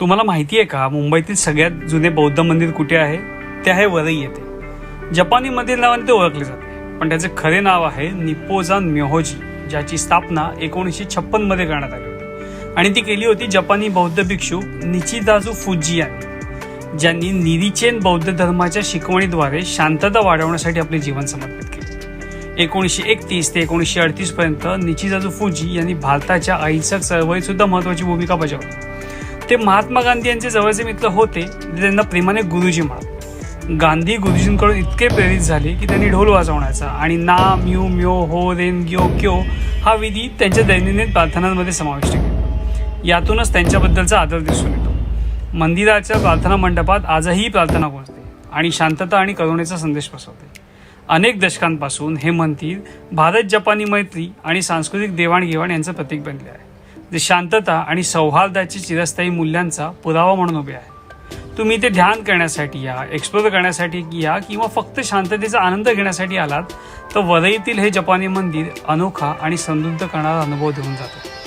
तुम्हाला माहिती आहे का मुंबईतील सगळ्यात जुने बौद्ध मंदिर कुठे आहे? ते आहे वरई येथे. जपानी मंदिर नावाने ते ओळखले जाते. पण त्याचे खरे नाव आहे निप्पोजान म्योहोजी ज्याची स्थापना एकोणीसशे छप्पनमध्ये करण्यात आली होती. आणि ती केली होती जपानी बौद्ध भिक्षू निचिदाजू फुजी यांनी ज्यांनी निरीचेन बौद्ध धर्माच्या शिकवणीद्वारे शांतता वाढवण्यासाठी आपले जीवन समर्पित केले. एकोणीसशे एकतीस ते एकोणीसशे अडतीसपर्यंत निचिदाजू फुजी यांनी भारताच्या अहिंसक चळवळीत सुद्धा महत्वाची भूमिका बजावली. ते महात्मा गांधी यांचे जवळचे मित्र होते जे त्यांना प्रेमाने गुरुजी म्हणत. गांधी गुरुजींकडून इतके प्रेरित झाले की त्यांनी ढोल वाजवण्याचा आणि ना म्यू म्यो हो रेन ग्यो क्यो हा विधी त्यांच्या दैनंदिन प्रार्थनांमध्ये समाविष्ट केला. यातूनच त्यांच्याबद्दलचा आदर दिसून येतो. मंदिराच्या प्रार्थना मंडपात आजही प्रार्थना पोहोचते आणि शांतता आणि करुणेचा संदेश पसरते अनेक दशकांपासून हे मंदिर भारत जपानी मैत्री आणि सांस्कृतिक देवाणघेवाण यांचं प्रतीक बनले आहे. जे शांतता आणि सौहार्दाची चिरस्थायी मूल्यांचा पुरावा म्हणून उभे आहे. तुम्ही ते ध्यान करण्यासाठी या एक्सप्लोर करण्यासाठी या किंवा फक्त शांततेचा आनंद घेण्यासाठी आलात तर वरईतील हे जपानी मंदिर अनोखा आणि समृद्ध करणारा अनुभव देऊन जातो.